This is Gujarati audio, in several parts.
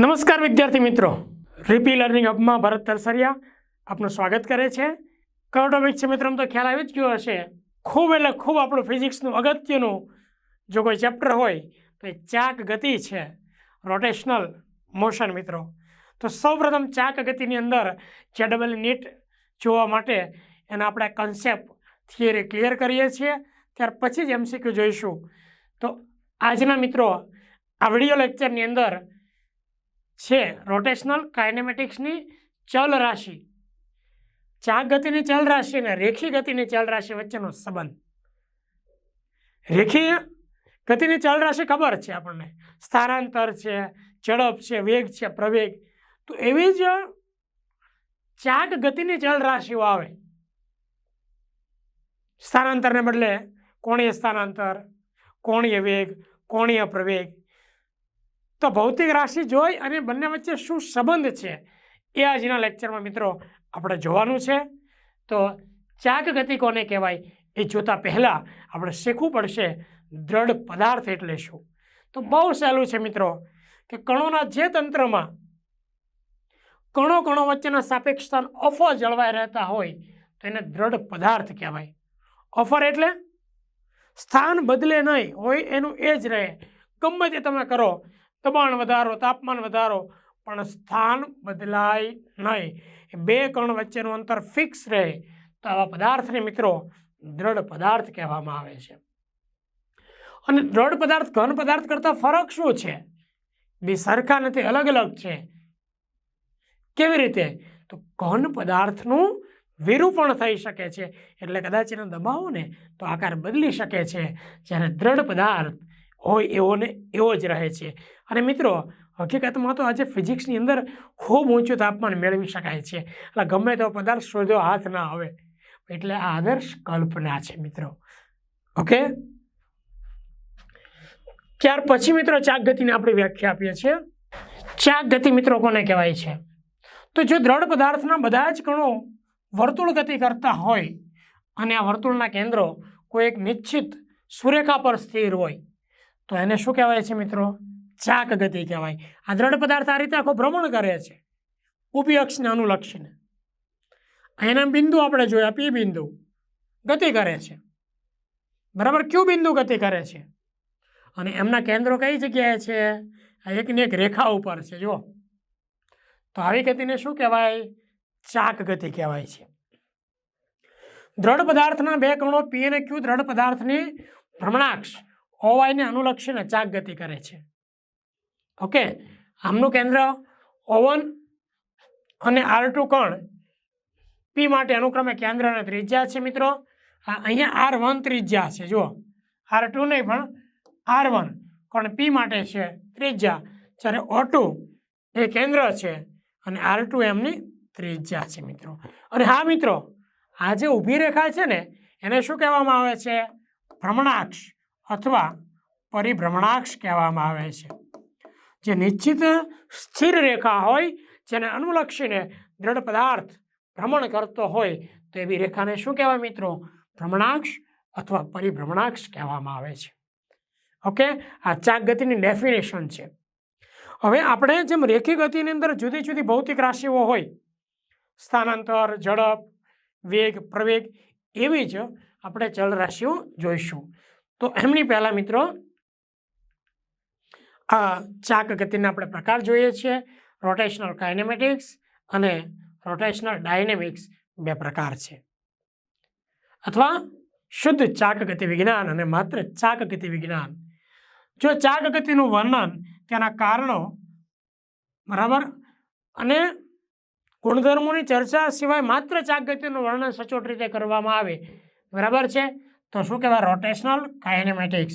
નમસ્કાર વિદ્યાર્થી મિત્રો. રીપી લર્નિંગ હબમાં ભરત તરસરિયા આપનું સ્વાગત કરે છે. કયો છે મિત્રો તો ખ્યાલ આવી જ ગયો હશે. ખૂબ એટલે ખૂબ આપણું ફિઝિક્સનું અગત્યનું જો કોઈ ચેપ્ટર હોય, તો એ ચાક ગતિ છે. રોટેશનલ મોશન મિત્રો. તો સૌપ્રથમ ચાક ગતિની અંદર જે ડબલ નીટ જોવા માટે એના આપણે કન્સેપ્ટ થિયરી ક્લિયર કરીએ છીએ. ત્યાર પછી જ એમસીક્યુ જોઈશું. તો આજના મિત્રો, આ વીડિયો લેક્ચરની અંદર છે. રોટેશનલ કાઇનેમેટિક્સની ચલ રાશિ ચાક ગતિની ચલ રાશિ અને રેખી ગતિની ચલ રાશિ વચ્ચેનો સંબંધ. રેખીય ગતિની ચલ રાશિ ખબર છે આપણને? સ્થાનાંતર છે, ઝડપ છે, વેગ છે, પ્રવેગ. તો એવી જ ચાક ગતિની ચલ રાશિઓ આવે. સ્થાનાંતરને બદલે કોણીય સ્થાનાંતર, કોણીય વેગ, કોણીય પ્રવેગ. તો ભૌતિક રાશિ જોઈ અને બંને વચ્ચે શું સંબંધ છે એ આજના લેક્ચરમાં મિત્રો આપણે જોવાનું છે. તો ચાક ગતિ કોને કહેવાય એ જોતાં પહેલાં આપણે શીખવું પડશે દ્રઢ પદાર્થ એટલે શું. તો બહુ સહેલું છે મિત્રો કે કણોના જે તંત્રમાં કણો કણો વચ્ચેના સાપેક્ષ સ્થાન ઓફર જળવાઈ રહેતા હોય તો એને દ્રઢ પદાર્થ કહેવાય. ઓફર એટલે સ્થાન બદલે નહીં, હોય એનું એ જ રહે. ગમે તે તમે કરો દબાણ વધારો, તાપમાન વધારો, પણ સ્થાન બદલાય નહીં. બે કણ વચ્ચેનું અંતર ફિક્સ રહે તો આવા પદાર્થને મિત્રો દ્રઢ પદાર્થ કહેવામાં આવે છે. અને દ્રઢ પદાર્થ, ઘન પદાર્થ કરતાં ફરક શું છે? બે સરખા નથી, અલગ અલગ છે. કેવી રીતે? તો ઘન પદાર્થનું વિરૂપણ થઈ શકે છે. એટલે કદાચ એને દબાવો ને તો આકાર બદલી શકે છે. જ્યારે દ્રઢ પદાર્થ હોય એવોને એવો જ રહે છે. અને મિત્રો, હકીકતમાં તો આજે ફિઝિક્સની અંદર ખૂબ ઊંચું તાપમાન મેળવી શકાય છે. એટલે ગમે તેવો પદાર્થ શોધો, હાથ ના આવે. એટલે આ આદર્શ કલ્પના છે મિત્રો. ઓકે? ત્યાર પછી મિત્રો ચાક ગતિની આપણે વ્યાખ્યા આપીએ છીએ. ચાક ગતિ મિત્રો કોને કહેવાય છે? તો જો દ્રઢ પદાર્થના બધા જ કણો વર્તુળ ગતિ કરતા હોય અને આ વર્તુળના કેન્દ્રો કોઈ એક નિશ્ચિત સુરેખા પર સ્થિર હોય તો એને શું કહેવાય છે મિત્રો? ચાક ગતિ કહેવાય. આ દ્રઢ પદાર્થ આ રીતે આખો ભ્રમણ કરે છે. ઊભી અક્ષને અનુલક્ષીને. અહીંના બિંદુ આપણે જોયા, પી બિંદુ. ગતિ કરે છે. બરાબર ક્યુ બિંદુ ગતિ કરે છે? અને એમના કેન્દ્રો કઈ જગ્યાએ છે? આ એકની એક રેખા ઉપર છે જો તો આવી ગતિને શું કહેવાય? ચાક ગતિ કહેવાય છે. દ્રઢ પદાર્થના બે કણો, પી અને ક્યુ દ્રઢ પદાર્થની ભ્રમણાક્ષ. ઓવાયને અનુલક્ષીને ચાક ગતિ કરે છે. ઓકે, આમનું કેન્દ્ર ઓવન અને આર ટુ કણ પી માટે અનુક્રમે કેન્દ્ર અને ત્રિજ્યા છે મિત્રો. અહીંયા આર વન ત્રિજ્યા છે, જુઓ. આર ટુ નહીં, પણ આર વન કણ પી માટે છે ત્રિજ્યા. જ્યારે ઓ ટુ એ કેન્દ્ર છે અને આર ટુ એમની ત્રિજ્યા છે મિત્રો. અને હા મિત્રો, આ જે ઊભી રેખા છે ને, એને શું કહેવામાં આવે છે? ભ્રમણાક્ષ. અથવા પરિભ્રમણાક્ષ કહેવામાં આવે છે. જે નિશ્ચિત સ્થિર રેખા હોય, જેને અનુલક્ષીને દ્રઢ પદાર્થ ભ્રમણ કરતો હોય, તો એવી રેખાને શું કહેવાય મિત્રો? ભ્રમણાક્ષ અથવા પરિભ્રમણાક્ષ કહેવામાં આવે છે. ઓકે, આ ચાક ગતિની ડેફિનેશન છે. હવે આપણે જેમ રેખી ગતિની અંદર જુદી જુદી ભૌતિક રાશિઓ હોય, સ્થાનાંતર, ઝડપ, વેગ, પ્રવેગ, એવી જ આપણે ચલ રાશિઓ જોઈશું. તો એમની પહેલાં મિત્રો આ ચાક ગતિના આપણે પ્રકાર જોઈએ છીએ. રોટેશનલ કાઇનેમેટિક્સ અને રોટેશનલ ડાયનેમિક્સ બે પ્રકાર છે. અથવા શુદ્ધ ચાક ગતિ વિજ્ઞાન અને માત્ર ચાક ગતિ વિજ્ઞાન. જો ચાક ગતિનું વર્ણન તેના કારણો બરાબર અને ગુણધર્મોની ચર્ચા સિવાય માત્ર ચાક ગતિનું વર્ણન સચોટ રીતે કરવામાં આવે, બરાબર છે? તો શું કહેવાય? રોટેશનલ કાયનેમેટિક્સ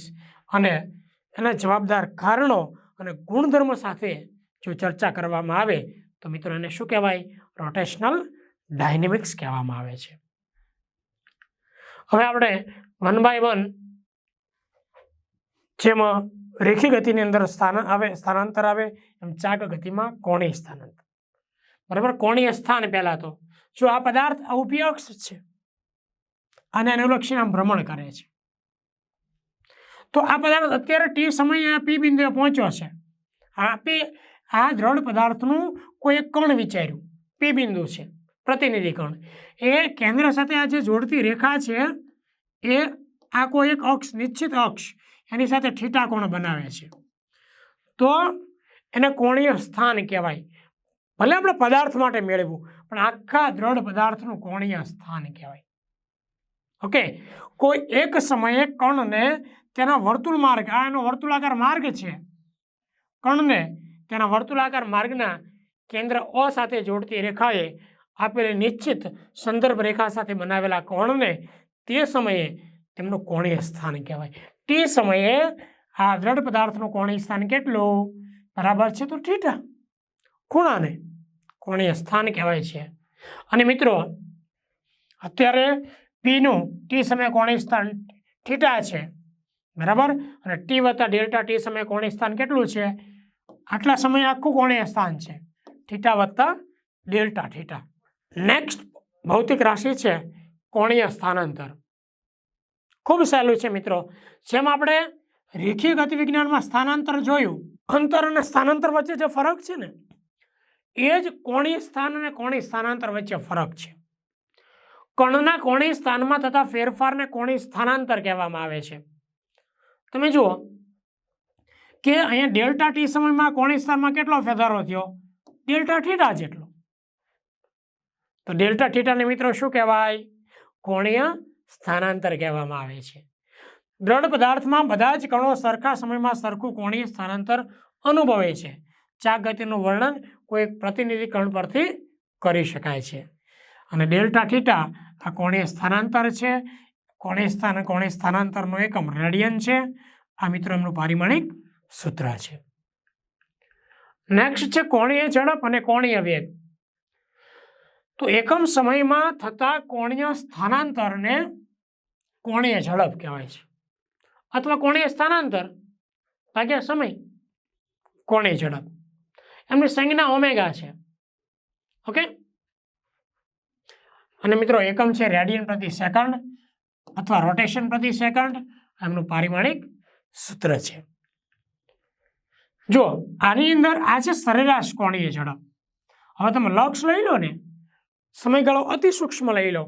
અને એના જવાબદાર કારણો અને ગુણધર્મો સાથે જો ચર્ચા કરવામાં આવે, તો મિત્રો એને શું કહેવાય? રોટેશનલ ડાયનેમિક્સ કહેવામાં આવે છે. હવે આપણે વન બાય વન જેમાં રેખી ગતિની અંદર સ્થાન આવે, સ્થાનાંતર આવે, એમ ચાક ગતિમાં કોણીય સ્થાનાંતર. બરાબર? કોણીય સ્થાન પહેલાં તો. જો આ પદાર્થ ઊભી છે અને અનુલક્ષીને આમ ભ્રમણ કરે છે. તો આ પદાર્થ અત્યારે ટી સમયે પી બિંદુએ પહોંચ્યો છે. આ પી, આ દ્રઢ પદાર્થનું કોઈ એક કણ વિચાર્યું. પી બિંદુ છે પ્રતિનિધિ કણ એ કેન્દ્ર સાથે આ જે જોડતી રેખા છે, એ આ કોઈ એક અક્ષ, નિશ્ચિત અક્ષ, એની સાથે ઠીટા કોણ બનાવે છે. તો એને કોણીય સ્થાન કહેવાય. ભલે આપણે પદાર્થ માટે મેળવવું પણ આખા દ્રઢ પદાર્થનું કોણીય સ્થાન કહેવાય. ઓકે? કોઈ એક સમયે કણને તેના વર્તુળ માર્ગ, આ એનો વર્તુળાકાર માર્ગ છે. કણને તેના વર્તુળાકાર માર્ગના કેન્દ્ર અ સાથે જોડતી રેખાએ આપેલી નિશ્ચિત સંદર્ભ રેખા સાથે બનાવેલા કોણને તે સમયે તેમનું કોણીય સ્થાન કહેવાય. તે સમયે આ દ્રઢ પદાર્થનું કોણીય સ્થાન કેટલું? બરાબર છે તો ઠીઠા ખૂણાને કોણીય સ્થાન કહેવાય છે. અને મિત્રો, અત્યારે પીનું ટી સમય કોણીય સ્થાન થીટા છે. બરાબર? અને ટી વત્તા ડેલ્ટા ટી સમય કોણીય સ્થાન કેટલું છે? આટલા સમય આખું કોણીય સ્થાન છે. થીટા વત્તા ડેલ્ટા થીટા. નેક્સ્ટ ભૌતિક રાશિ છે કોણીય સ્થાનાંતર. ખૂબ સહેલું છે મિત્રો. જેમ આપણે રેખીય ગતિવિજ્ઞાનમાં સ્થાનાંતર જોયું, અંતર અને સ્થાનાંતર વચ્ચે જે ફરક છે ને, એ જ કોણી સ્થાન અને કોણી સ્થાનાંતર વચ્ચે ફરક છે. કણના કોણીય સ્થાનમાં થતા ફેરફારને કોણી સ્થાનાંતર કહેવામાં આવે છે. તમે જુઓ કે અહીંયા ડેલ્ટા ટી સમયમાં કોણીય સ્થાનમાં કેટલો ફેરફારો થયો? ડેલ્ટા થીટા જેટલો. તો ડેલ્ટા થીટાને મિત્રો શું કહેવાય? કોણીય સ્થાનાંતર કહેવામાં આવે છે. દ્રઢ પદાર્થમાં બધા જ કણો સરખા સમયમાં સરખું કોણીય સ્થાનાંતર અનુભવે છે. ચા ગતિનું વર્ણન કોઈ પ્રતિનિધિ કણ પરથી કરી શકાય છે. અને ડેલ્ટા થીટા આ કોણીય સ્થાનાંતર છે? કોણીય સ્થાન કોણીય સ્થાનાંતરનો એકમ? રેડિયન છે. આ મિત્રો એમનું પારિમાણિક સૂત્ર છે. નેક્સ્ટ છે કોણીય ઝડપ અને કોણીય વેગ. તો એકમ સમયમાં થતા કોણીય સ્થાનાંતરને કોણીય ઝડપ કહેવાય છે. અથવા કોણીય સ્થાનાંતર, ભાગ્યા સમય, કોણીય ઝડપ. એમની સંજ્ઞા ઓમેગા છે. ઓકે? અને મિત્રો, એકમ છે રેડિયન પ્રતિ સેકન્ડ અથવા રોટેશન પ્રતિ સેકન્ડ એમનું પારિમાણિક સૂત્ર છે. જો, આની અંદર આ છે સરેરાશ કોણીય ઝડપ હવે તમે લક્ષ લઈ લો ને, સમયગાળો અતિ સૂક્ષ્મ લઈ લો.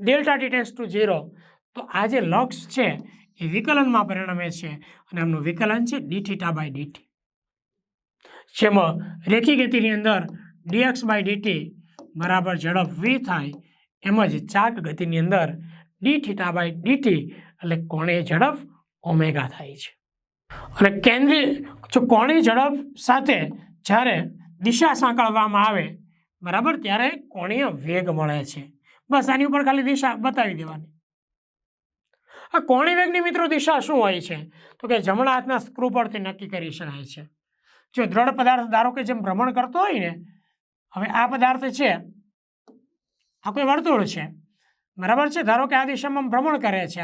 ડેલ્ટા ટી ટુ ઝીરો તો આ જે લક્ષ છે, એ વિકલનમાં પરિણમે છે અને એમનું વિકલન છે ડીઠીટા બાય ડીટી જેમાં રેખી ગતિની અંદર ડીએક્સ બાય ડીટી બરાબર ઝડપ વી થાય એમ જ ચાક ગતિની અંદર ડી થીટા બાય ડીટી એટલે કોણીય ઝડપ ઓમેગા થાય છે. અને કેન્દ્રીય, જો કોણીય ઝડપ સાથે જ્યારે દિશા સાંકળવામાં આવે, બરાબર, ત્યારે કોણીય વેગ મળે છે. બસ આની ઉપર ખાલી દિશા બતાવી દેવાની. આ કોણી વેગની મિત્રો દિશા શું હોય છે? તો કે જમણા હાથના સ્ક્રૂ પરથી નક્કી કરી શકાય છે. જો દ્રઢ પદાર્થ ધારો કે જેમ ભ્રમણ કરતો હોય ને, હવે આ પદાર્થ છે આ કોઈ વર્તુળ છે? બરાબર છે? ધારો કે આ દિશામાં ભ્રમણ કરે છે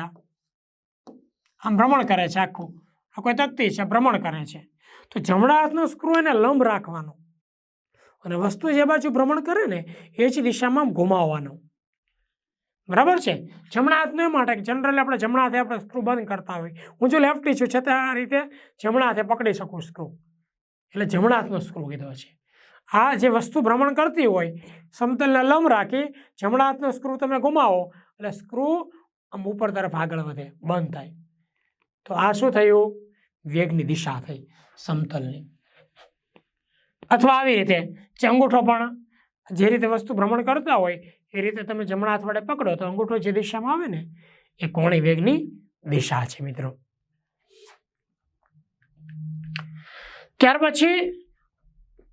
આમ ભ્રમણ કરે છે આખું. આ કોઈ તકતી છે, ભ્રમણ કરે છે. તો જમણા હાથનો સ્ક્રૂ એને લંબ રાખવાનો. અને વસ્તુ જે બાજુ ભ્રમણ કરે ને, એ જ દિશામાં ઘુમાવવાનો બરાબર છે? જમણા હાથને માટે જનરલી આપણે જમણા હાથે આપણે સ્ક્રૂ બંધ કરતા હોય. હું જો લેફ્ટી છું, છતાં આ રીતે જમણા હાથે પકડી શકું સ્ક્રૂ. એટલે જમણા હાથનો સ્ક્રૂ કીધો છે. આ જે વસ્તુ ભ્રમણ કરતી હોય, સમતલને લંબ રાખી જમણા હાથનો સ્ક્રૂ તમે ગુમાવો, એટલે સ્ક્રૂ આમ ઉપર તરફ આગળ વધે, બંધ થાય. તો આ શું થયું? વેગની દિશા થઈ, સમતલની. અથવા આવી રીતે, જે અંગૂઠો પણ જે રીતે વસ્તુ ભ્રમણ કરતા હોય, એ રીતે તમે જમણા હાથ વડે પકડો, તો અંગૂઠો જે દિશામાં આવે ને, એ કોણી વેગની દિશા છે મિત્રો. ત્યાર પછી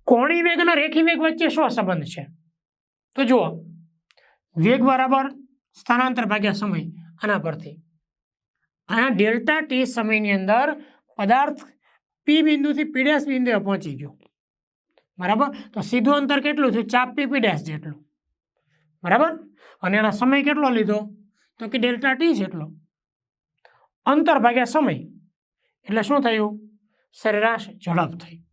કોણી વેગ અને રેખી વેગ વચ્ચે શું સંબંધ છે? તો જુઓ, વેગ બરાબર સ્થાનાંતર ભાગ્યા સમય આના પરથી. અહીંયા ડેલ્ટા ટી સમયની અંદર પદાર્થ પી બિંદુથી પીડેસ બિંદુએ પહોંચી ગયો. બરાબર? તો સીધું અંતર કેટલું થયું? ચાપ પી પીડેસ જેટલું. બરાબર? અને એનો સમય કેટલો લીધો? તો કે ડેલ્ટા ટી જેટલો અંતર ભાગ્યા સમય. એટલે શું થયું? સરેરાશ ઝડપ થઈ.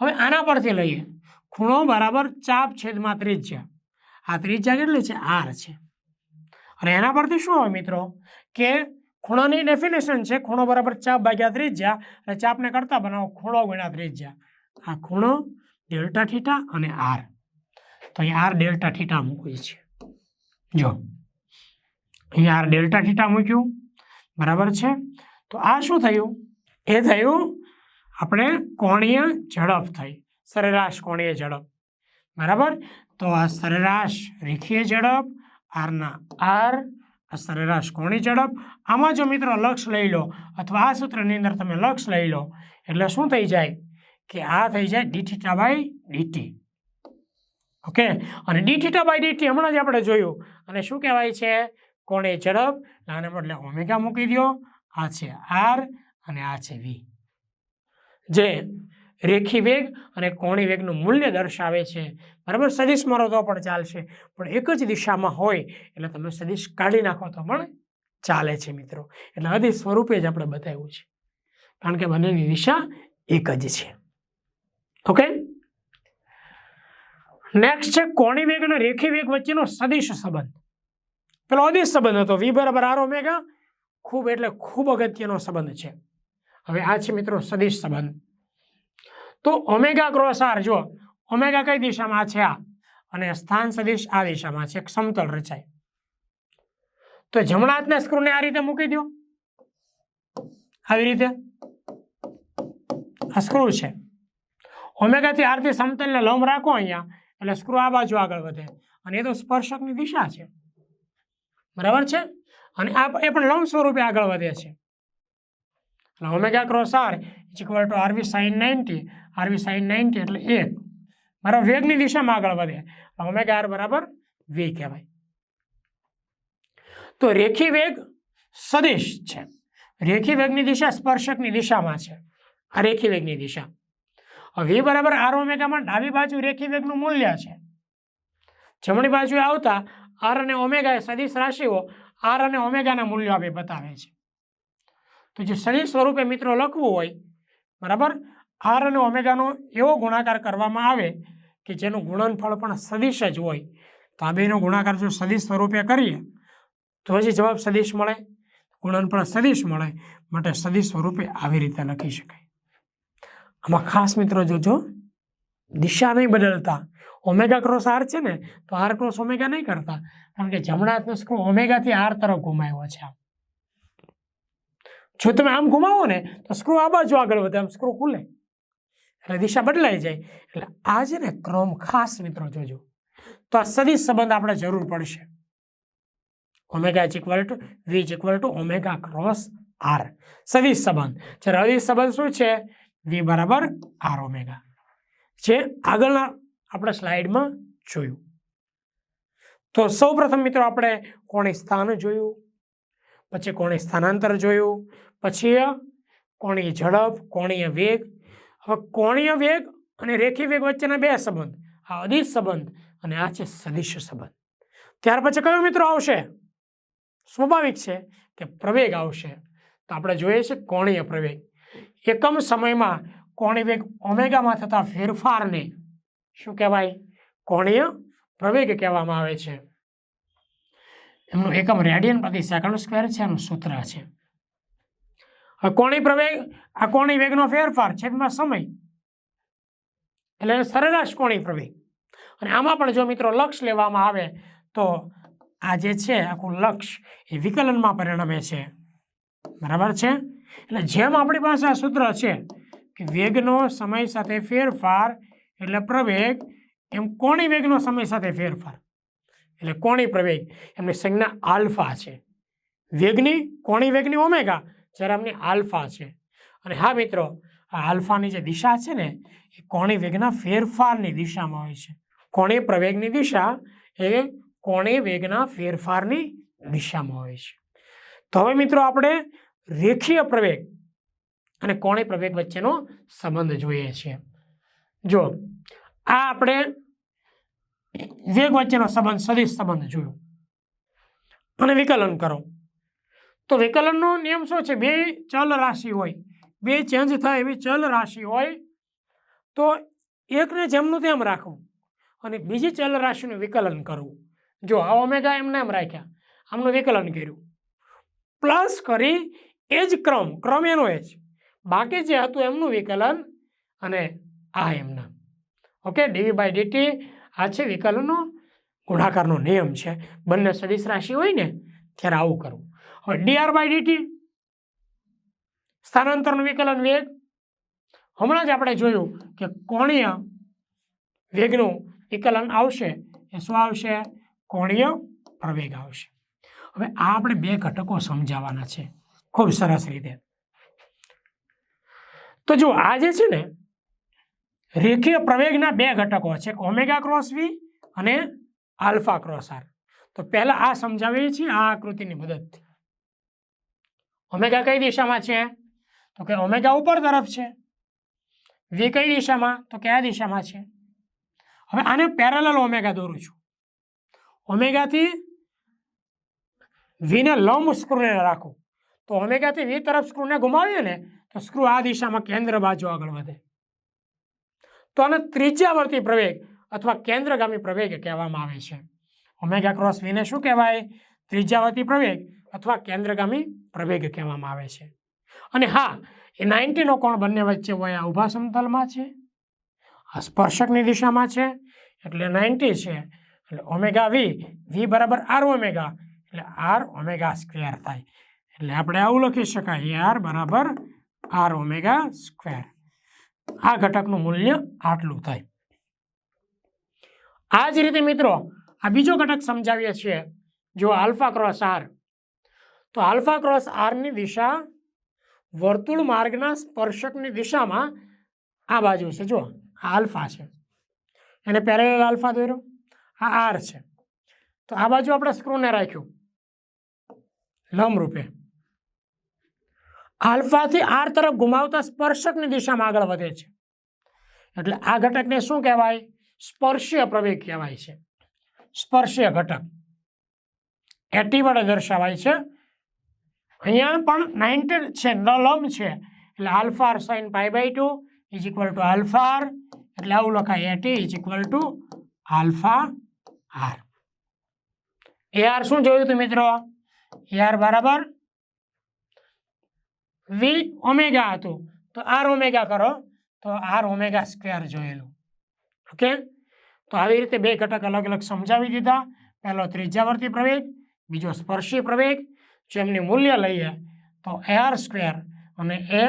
હવે આના પરથી લઈએ. ખૂણો બરાબર ચાપ છેદમાં ત્રિજ્યા. આ ત્રિજ્યા કેટલી છે? આર છે. અને એના પરથી શું હોય મિત્રો? કે ખૂણાની ડેફિનેશન છે, ખૂણો બરાબર ચાપ ભાગ્યા ત્રિજ્યા, અને ચાપને કરતા બનાવો ખૂણો ગુણ્યા ત્રિજ્યા. આ ખૂણો ડેલ્ટા થીટા અને આર. તો અહીં આર ડેલ્ટા થીટા મૂકવી છે. જો. અહીંયા આર ડેલ્ટા થીટા મૂક્યું. બરાબર છે? તો આ શું થયું? એ થયું આપણે કોણીય ઝડપ થઈ. સરેરાશ કોણીય ઝડપ. બરાબર? તો આ સરેરાશ રેખીય ઝડપ આરના આર આ સરેરાશ કોણી ઝડપ. આમાં જો મિત્રો લક્ષ લઈ લો, અથવા આ સૂત્રની અંદર તમે લક્ષ લઈ લો, એટલે શું થઈ જાય? કે આ થઈ જાય ડીઠીટા બાય ડીટી ઓકે? અને ડીઠીટા બાય ડીટી હમણાં જ આપણે જોયું. અને શું કહેવાય છે? કોણે ઝડપ. આને બદલે ઓમેગા મૂકી દો આ છે આર અને આ છે વી જે રેખી વેગ અને કોણી વેગનું મૂલ્ય દર્શાવે છે. બરાબર? સદિશ મારો તો પણ ચાલશે. પણ એક જ દિશામાં હોય એટલે તમે સદિશ કાઢી નાખો તો પણ ચાલે છે મિત્રો. એટલે અધિ સ્વરૂપે જ આપણે બતાવ્યું છે. કારણ કે બંનેની દિશા એક જ છે. ઓકે? નેક્સ્ટ છે કોણી વેગ અને રેખી વેગ વચ્ચેનો સદિશ સંબંધ. પેલો અદિશ સંબંધ હતો. વી બરાબર આર ઓમેગા ખૂબ એટલે ખૂબ અગત્યનો સંબંધ છે. હવે આ છે મિત્રો સદિશ સંબંધ. તો ઓમેગા ક્રોસ આર જો ઓમેગા કઈ દિશામાં છે આ? અને સ્થાન સદિશ આ દિશામાં છે. સમતલ રચાય. તો જમણા હાથના સ્ક્રૂને આ રીતે મૂકી દો. આવી રીતે. આ સ્ક્રૂ છે. ઓમેગાથી આરથી સમતલને લંબ રાખો અહીંયા. એટલે સ્ક્રૂ આ બાજુ આગળ વધે. અને એ તો સ્પર્શકની દિશા છે. બરાબર છે? અને આ એ પણ લંબ સ્વરૂપે આગળ વધે છે. એટલે omega cross R is equal to R V sine ninety R V sine ninety એટલે એક. મારા વેગની દિશામાં આગળ વધે. ઓમેગા આર બરાબર? વી કહેવાય. તો રેખી વેગ સદિશ છે. રેખી વેગની દિશા સ્પર્શકની દિશામાં છે. આ રેખી વેગની દિશા. વી બરાબર આર ઓમેગામાં ડાબી બાજુ રેખી વેગનું મૂલ્ય છે. જમણી બાજુએ આવતા આર અને ઓમેગા એ સદિશ રાશિઓ આર અને ઓમેગાના મૂલ્યો આપી બતાવે છે. તો જે સદિશ સ્વરૂપે મિત્રો લખવું હોય, બરાબર? આર અને ઓમેગાનો એવો ગુણાકાર કરવામાં આવે કે જેનું ગુણનફળ પણ સદિશ જ હોય. તો આ બેનો ગુણાકાર જો સદિશ સ્વરૂપે કરીએ, તો પછી જવાબ સદિશ મળે, ગુણનફળ સદિશ મળે, માટે સદિશ સ્વરૂપે આવી રીતે લખી શકાય. આમાં ખાસ મિત્રો જોજો, દિશા નહીં બદલતા. ઓમેગા ક્રોસ આર છે ને, તો આર ક્રોસ ઓમેગા નહીં કરતા. કારણ કે જમણા હાથનો સ્ક્રો ઓમેગાથી આર તરફ ઘુમાયો છે આમ. જો તમે આમ ઘુમાવો ને, તો સ્ક્રૂ આ બાજુ આગળ વધે, આમ સ્ક્રૂ ખુલે. એટલે દિશા બદલાઈ જાય. એટલે આ છે ને ક્રમ ખાસ મિત્રો જોજો. તો આ સદિશ સંબંધ આપણે જરૂર પડશે. Omega is equal to V is equal to omega cross R સદિશ સંબંધ. જ્યારે અદિશ સંબંધ શું છે? વી બરાબર આર ઓમેગા જે આગળના આપણે સ્લાઇડમાં જોયું. તો સૌ પ્રથમ મિત્રો આપણે કોણી સ્થાન જોયું? પછી કોણે સ્થાનાંતર જોયું? પછી કોણીય ઝડપ કોણીય વેગ? હવે કોણીય વેગ અને રેખી વેગ વચ્ચેના બે સંબંધ? આ અદિશ સંબંધ અને આ છે સદિશ સંબંધ. ત્યાર પછી કયો મિત્રો આવશે? સ્વાભાવિક છે કે પ્રવેગ આવશે. તો આપણે જોઈએ છે કોણીય પ્રવેગ. એકમ સમયમાં કોણીય વેગ ઓમેગામાં થતા ફેરફારને શું કહેવાય? કોણીય પ્રવેગ કહેવામાં આવે છે. એમનું એકમ રેડિયન પ્રતિ સેકન્ડ સ્ક્વેર છે, એનું સૂત્ર છે. કોણી પ્રવેગ, આ કોણી વેગનો ફેરફાર છેદમાં સમય. એટલે સરેરાશ કોણી પ્રવેગ. અને આમાં પણ જો મિત્રો લક્ષ લેવામાં આવે, તો આ જે છે, આખું લક્ષ એ વિકલનમાં પરિણમે છે. બરાબર છે? એટલે જેમ આપણી પાસે આ સૂત્ર છે, કે વેગનો સમય સાથે ફેરફાર એટલે પ્રવેગ, એમ કોણી વેગનો સમય સાથે ફેરફાર. એટલે કોણી પ્રવેગ, એમની સંજ્ઞા આલ્ફા છે. વેગની, કોણી વેગની ઓમેગા, જ્યારે એમની આલ્ફા છે. અને હા મિત્રો, આ આલ્ફાની જે દિશા છે ને, એ કોણી વેગના ફેરફારની દિશામાં હોય છે. કોણી પ્રવેગની દિશા એ કોણી વેગના ફેરફારની દિશામાં હોય છે. તો હવે મિત્રો આપણે રેખીય પ્રવેગ અને કોણી પ્રવેગ વચ્ચેનો સંબંધ જોઈએ છીએ. જો, આ આપણે વેગ વચ્ચેનો સંબંધ, સદિશ સંબંધ જોયો. અને વિકલન કરો. તો વિકલનનો નિયમ શું છે? બે ચલ રાશિ હોય, બે ચેન્જ થાય એવી ચલ રાશિ હોય, તો એકને જેમનું તેમ રાખવું અને બીજી ચલ રાશિનું વિકલન કરવું. જો આ ઓમેગા એમને એમ રાખ્યા, આમનું વિકલન કર્યું. પ્લસ કરી એ જ ક્રમ ક્રમ એનો એ જ. બાકી જે હતું એમનું વિકલન અને આ એમના. ઓકે ડીવી બાય ડીટી આ છે વિકલનનો ગુણાકારનો નિયમ છે. બંને સદિશ રાશિ હોય ને, ત્યારે આવું કરવું હવે ડીઆર બાય ડીટી સ્થાનાંતરનું વિકલન વેગ. હમણાં જ આપણે જોયું કે કોણીય વેગનું વિકલન આવશે. એ શું આવશે? કોણીય પ્રવેગ આવશે. હવે આ આપણે બે ઘટકો સમજાવવાના છે. ખૂબ સરસ રીતે. તો જો આ જે છે ને રેખીય પ્રવેગના બે ઘટકો છે ઓમેગા ક્રોસ વી અને આલ્ફા ક્રોસ આર. તો પહેલા આ સમજાવીએ છીએ, આ આકૃતિની મદદથી. ઓમેગા કઈ દિશામાં છે? તો કે ઓમેગા ઉપર તરફ છે. વી કઈ દિશામાં? તો કયા દિશામાં છે. હવે આને પેરેલલ ઓમેગા દોરું છું. ઓમેગાથી વીને લંબ સ્ક્રૂને રાખું. તો ઓમેગાથી વી તરફ સ્ક્રૂને ગુમાવીએ ને, તો સ્ક્રૂ આ દિશામાં કેન્દ્ર બાજુ આગળ વધે. તો આને ત્રિજ્યાવર્તી પ્રવેગ અથવા કેન્દ્રગામી પ્રવેગ કહેવામાં આવે છે. ઓમેગા ક્રોસ વીને શું કહેવાય? ત્રિજ્યાવર્તી પ્રવેગ અથવા કેન્દ્રગામી પ્રવેગ કહેવામાં આવે છે. અને હા, એ નાઇન્ટીનો કોણ બંને વચ્ચે હોય, આ ઊભા સમતલમાં છે? આ સ્પર્શકની દિશામાં છે, એટલે નાઇન્ટી છે. એટલે ઓમેગા વી વી બરાબર આર ઓમેગા, એટલે આર ઓમેગા સ્ક્વેર થાય. એટલે આપણે આવું લખી શકાય, એ આર બરાબર આર ઓમેગા સ્ક્વેર. આ ઘટકનું મૂલ્ય આટલું થાય. આ જ રીતે મિત્રો, આ બીજો ઘટક સમજાવીએ છીએ, જો આલ્ફા ક્રોસ આર. તો આલ્ફા ક્રોસ આરની દિશા વર્તુળ માર્ગના સ્પર્શકની દિશામાં આ બાજુ છે જો આ આલ્ફા છે. એને પેરેલ આલ્ફા દોર્યો, આ આર છે. તો આ બાજુ આપણે સ્ક્રૂને રાખ્યું લંબ રૂપે આલ્ફાથી આર તરફ ગુમાવતા સ્પર્શકની દિશામાં આગળ વધે છે. એટલે આ ઘટકને શું કહેવાય? સ્પર્શીય પ્રવેગ કહેવાય છે. સ્પર્શીય ઘટક. એટી વડે દર્શાવાય છે. અહીંયા પણ નાઇન્ટી છે ન લમ છે. એટલે alpha R sine pi by two is equal to alpha R. એટલે આવું લખાય a T is equal to alpha R. A R શું જોયું હતું મિત્રો? એ આર બરાબર વી ઓમેગા હતું. તો આર ઓમેગા કરો. તો આર ઓમેગા સ્ક્વેર જોયેલું. ઓકે તો આવી રીતે બે ઘટક અલગ અલગ સમજાવી દીધા. પહેલો ત્રિજ્યાવર્તી પ્રવેગ, બીજો સ્પર્શી પ્રવેગ. જો એમની મૂલ્ય લઈએ, તો એ આર સ્ક્વેર અને એ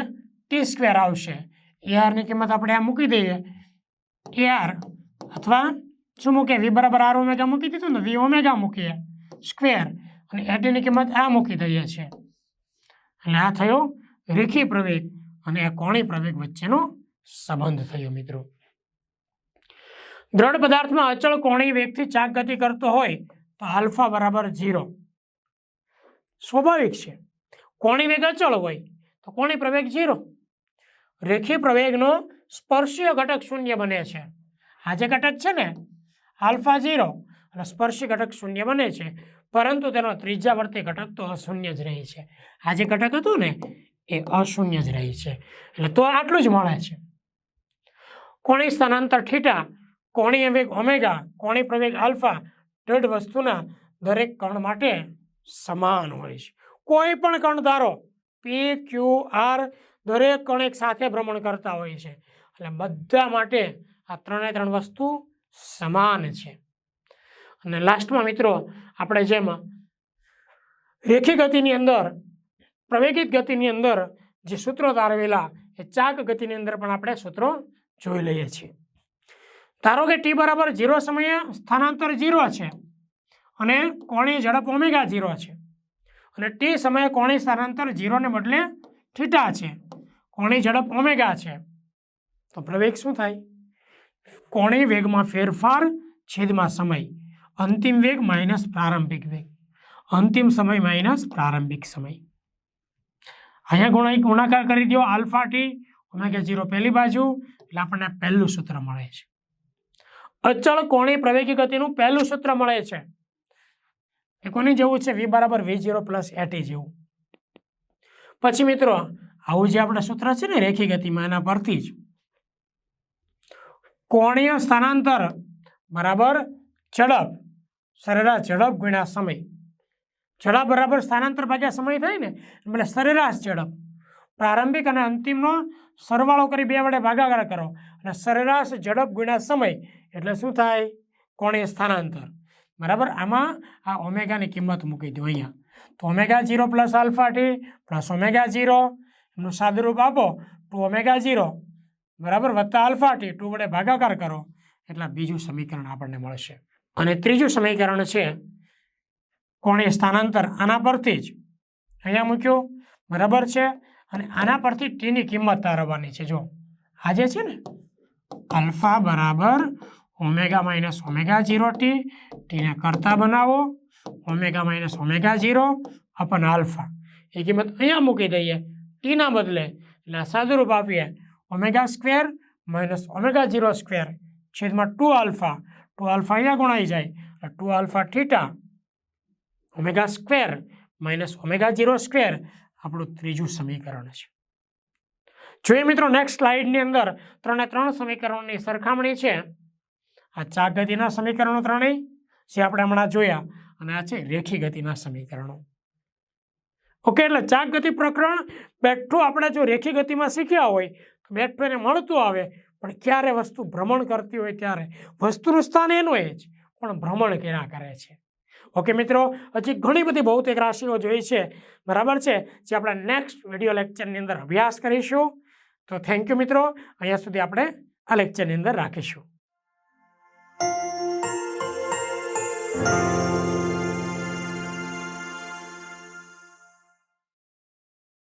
ટી સ્ક્વેર આવશે. એ આરની કિંમત આપણે આ મૂકી દઈએ. એ આર અથવા શું મૂકીએ? વી બરાબર આર ઓમેગા મૂકી દીધું ને વી ઓમેગા મૂકીએ. સ્ક્વેર અને એટીની કિંમત આ મૂકી દઈએ છીએ. એટલે આ થયો રેખી પ્રવેગ અને આ કોણી પ્રવેગ વચ્ચેનો સંબંધ થયો, મિત્રો. દ્રઢ પદાર્થમાં અચળ કોણી વેગથી ચાક ગતિ કરતો હોય તો આલ્ફા બરાબર ઝીરો. સ્વાભાવિક છે. કોણી વેગ અચળ હોય તો કોણી પ્રવેગ ઝીરો. રેખી પ્રવેગનો સ્પર્શીય ઘટક શૂન્ય બને છે. આ જે ઘટક છે ને, આલ્ફા ઝીરો, અને સ્પર્શી ઘટક શૂન્ય બને છે. પરંતુ તેનો ત્રિજ્યાવર્તી ઘટક તો અશૂન્ય જ રહે છે. આ જે ઘટક હતું ને એ અશૂન્ય જ રહે છે. એટલે તો આટલું જ મળે છે. કોણી સ્થાનાંતર ઠીટા કોણી વેગ ઓમેગા, કોણી પ્રવેગ આલ્ફા, દઢ વસ્તુના દરેક કણ માટે સમાન હોય છે. કોઈ પણ કણ ધારો પી ક્યુ આર દરેક કણ એક સાથે ભ્રમણ કરતા હોય છે. એટલે બધા માટે આ ત્રણે ત્રણ વસ્તુ સમાન છે. અને લાસ્ટમાં મિત્રો, આપણે જેમ રેખી ગતિની અંદર પ્રવેગિત ગતિની અંદર જે સૂત્રો તારવેલા એ ચાક ગતિની અંદર પણ આપણે સૂત્રો જોઈ લઈએ છીએ. ધારો કે ટી બરાબર ઝીરો સમયે સ્થાનાંતર ઝીરો છે અને કોણી ઝડપ ઓમેગા ઝીરો છે અને ટી સમયે કોણી સ્થાનાંતર ઝીરોને બદલે થીટા છે, કોણી ઝડપ ઓમેગા છે. તો પ્રવેગ શું થાય? કોણી વેગમાં ફેરફાર છેદમાં સમય, અંતિમ વેગ માઇનસ પ્રારંભિક વેગ, અંતિમ સમય માઇનસ પ્રારંભિક સમય. અહીંયા ગુણા ગુણાકાર કરી દો આલ્ફા ટી ઓમેગા ઝીરો પહેલી બાજુ, એટલે આપણને પહેલું સૂત્ર મળે છે. અચળ કોણી પ્રવેગી ગતિનું પહેલું સૂત્ર મળે છે. એ કોની જેવું છે? વી બરાબર વી ઝીરો પ્લસ એટી જેવું. પછી મિત્રો, આવું જે આપણે સૂત્ર છે ને, રેખી ગતિમાં, એના પરથી જ. કોણીય સ્થાનાંતર બરાબર ઝડપ, સરેરાશ ઝડપ ગુણ્યા સમય. ઝડપ બરાબર સ્થાનાંતર ભાગ્યા સમય થાય ને, એટલે સરેરાશ ઝડપ પ્રારંભિક અને અંતિમનો સરવાળો કરી બે વડે ભાગાકાર કરો. અને સરેરાશ ઝડપ ગુણ્યા સમય, એટલે શું થાય? કોણીય સ્થાનાંતર. બરાબર? આમાં આ ઓમેગાની કિંમત મૂકી દો અહીંયા. તો omega zero plus alpha T plus omega zero એનું સાદુરૂપ આપો, ટુ ઓમેગા જીરો બરાબર? વત્તા આલ્ફા ટી, ટુ વડે ભાગાકાર કરો. એટલે બીજું સમીકરણ આપણને મળશે. અને ત્રીજું સમીકરણ છે કોણીય સ્થાનાંતર આના પરથી જ? અહીંયા મૂક્યું. બરાબર છે? અને આના પરથી ટીની કિંમત તારવવાની છે. જો, આજે છે ને, આલ્ફા બરાબર omega minus omega zero T ટીને કરતા બનાવો. Omega minus omega zero upon alpha. એ કિંમત અહીંયા મૂકી દઈએ. ટીના બદલે, એટલે સાદુરૂપ આપીએ. Omega square minus omega zero square છેદમાં ટુ આલ્ફા. ટુ આલ્ફા અહીંયા ગુણાઈ જાય. Two alpha theta omega square minus omega zero square આપણું ત્રીજું સમીકરણ છે. જોઈએ મિત્રો નેક્સ્ટ સ્લાઇડની અંદર ત્રણે ત્રણ સમીકરણોની સરખામણી છે. આ ચાર ગતિના સમીકરણો ત્રણેય જે આપણે હમણાં જોયા અને આ છે રેખી ગતિના સમીકરણો. ઓકે, એટલે ચાક ગતિ પ્રકરણ બેઠું આપણે જો રેખી ગતિમાં શીખ્યા હોય તો બેઠું એને મળતું આવે, પણ ક્યારે વસ્તુ ભ્રમણ કરતી હોય ત્યારે વસ્તુનું સ્થાન એનું એ જ, પણ ભ્રમણ ક્યાં કરે છે? ઓકે, મિત્રો, હજી ઘણી બધી ભૌતિક રાશિઓ જોઈ છે. બરાબર છે? જે આપણે નેક્સ્ટ વીડિયો લેક્ચરની અંદર અભ્યાસ કરીશું. તો થેન્ક યુ મિત્રો. અહીંયા સુધી આપણે આ લેક્ચરની અંદર રાખીશું.